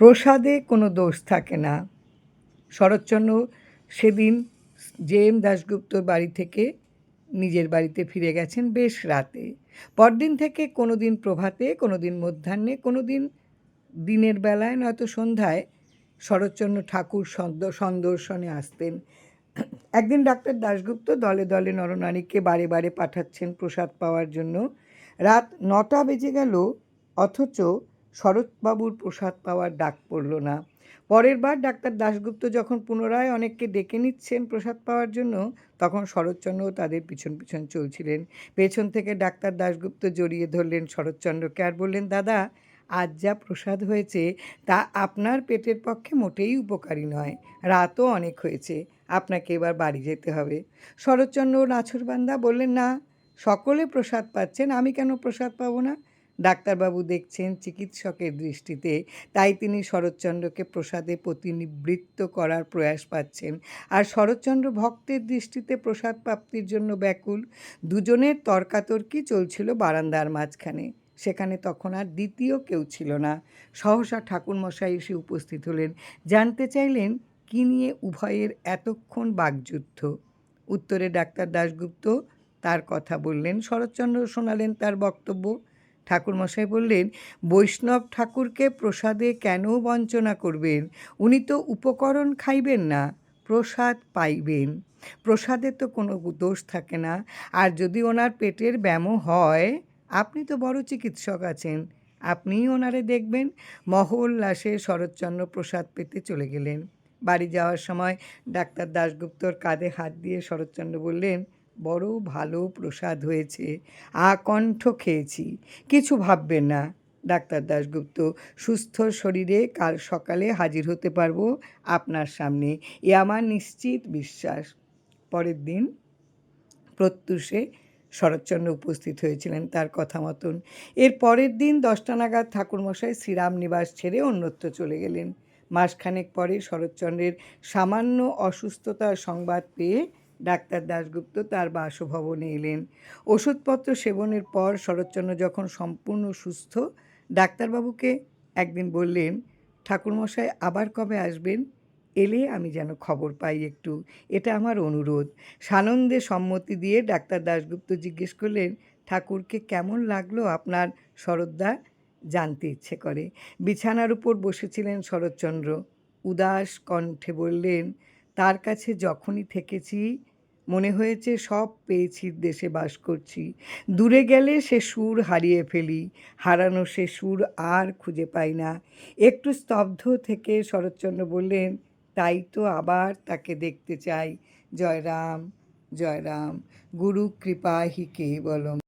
প্রসাদে কোনো দোষ থাকে না। শরৎচন্দ্র সেদিন জে এম দাশগুপ্তর বাড়ি থেকে নিজের বাড়িতে ফিরে গেছেন বেশ রাতে। পরদিন থেকে কোনো দিন প্রভাতে, কোনো দিন মধ্যাহ্নে, কোনো দিন দিনের বেলায়, নয়তো সন্ধ্যায় শরৎচন্দ্র ঠাকুর সন্দর্শনে আসতেন। একদিন ডাক্তার দাশগুপ্ত দলে দলে নরনারীকে বারে বারে পাঠাচ্ছেন প্রসাদ পাওয়ার জন্য। রাত নটা বেজে গেল, অথচ শরৎবাবুর প্রসাদ পাওয়ার ডাক পড়ল না। পরের বার ডাক্তার দাশগুপ্ত যখন পুনরায় অনেককে ডেকে নিচ্ছেন প্রসাদ পাওয়ার জন্য, তখন শরৎচন্দ্রও তাদের পিছন পিছন চলছিলেন। পেছন থেকে ডাক্তার দাশগুপ্ত জড়িয়ে ধরলেন শরৎচন্দ্রকে আর বললেন, দাদা, আজ যা প্রসাদ হয়েছে, তা আপনার পেটের পক্ষে মোটেই উপকারী নয়। রাতও অনেক হয়েছে, আপনাকে এবার বাড়ি যেতে হবে। শরৎচন্দ্র নাছরবান্দা বললেন, না, সকলে প্রসাদ পাচ্ছেন, আমি কেন প্রসাদ পাবো না? ডাক্তারবাবু দেখছেন চিকিৎসকের দৃষ্টিতে, তাই তিনি শরৎচন্দ্রকে প্রসাদে প্রতিনিবৃত্ত করার প্রয়াস পাচ্ছেন। আর শরৎচন্দ্র ভক্তের দৃষ্টিতে প্রসাদ প্রাপ্তির জন্য ব্যাকুল। দুজনের তর্কাতর্কি চলছিল বারান্দার মাঝখানে। সেখানে তখন আর দ্বিতীয় কেউ ছিল না। সহসা ঠাকুরমশাই এসে উপস্থিত হলেন। জানতে চাইলেন, কী নিয়ে উভয়ের এতক্ষণ বাগযুদ্ধ উত্তরে ডাক্তার দাশগুপ্ত তার কথা বললেন। শরৎচন্দ্র শোনালেন তার বক্তব্য। ঠাকুরমশাই বললেন, বৈষ্ণব ঠাকুরকে প্রসাদে কেন বঞ্চনা করবেন? উনি তো উপকরণ খাইবেন না, প্রসাদ পাইবেন। প্রসাদে তো কোনো দোষ থাকে না। আর যদি ওনার পেটের ব্যামো হয়, আপনি তো বড় চিকিৎসক আছেন। আপনিই ওনারে দেখবেন। মহল্লাসে শরৎচন্দ্র প্রসাদ পেতে চলে গেলেন। বাড়ি যাওয়ার সময় ডাক্তার দাশগুপ্তর কাঁধে হাত দিয়ে শরৎচন্দ্র বললেন বড় ভালো প্রসাদ হয়েছে। আকণ্ঠ খেয়েছি। কিছু ভাববেন না, ডাক্তার দাশগুপ্ত। সুস্থ শরীরে কাল সকালে হাজির হতে পারব আপনার সামনে। এ আমার নিশ্চিত বিশ্বাস। পরের দিন প্রত্যুষে শরৎচন্দ্র উপস্থিত হয়েছিলেন তার কথা মতন। এর পরের দিন দশটা নাগাদ ঠাকুরমশাই শ্রীরাম নিবাস ছেড়ে অন্যত্র চলে গেলেন। মাসখানেক পরে শরৎচন্দ্রের সামান্য অসুস্থতার সংবাদ পেয়ে ডাক্তার দাশগুপ্ত তার বাসভবনে এলেন। ওষুধপত্র সেবনের পর শরৎচন্দ্র যখন সম্পূর্ণ সুস্থ, ডাক্তারবাবুকে একদিন বললেন, ঠাকুরমশাই, আবার কবে আসবেন? এলে আমি যেন খবর পাই একটু। এটা আমার অনুরোধ। সানন্দে সম্মতি দিয়ে ডাক্তার দাশগুপ্ত জিজ্ঞেস করলেন, ঠাকুরকে কেমন লাগল আপনার শরদ্দা জানতে ইচ্ছে করে। বিছানার উপর বসেছিলেন শরৎচন্দ্র। উদাস কণ্ঠে বললেন, তার কাছে যখনই থেকেছি মনে হয়েছে সব পেয়েছি, দেশে বাস করছি। দূরে গেলে সে সুর হারিয়ে ফেলি, হারানো সে সুর আর খুঁজে পাই না। একটু স্তব্ধ থেকে শরৎচন্দ্র বললেন, তাই তো আবার তাকে দেখতে চাই। জয়রাম জয়রাম, গুরু কৃপা হি কেবলম।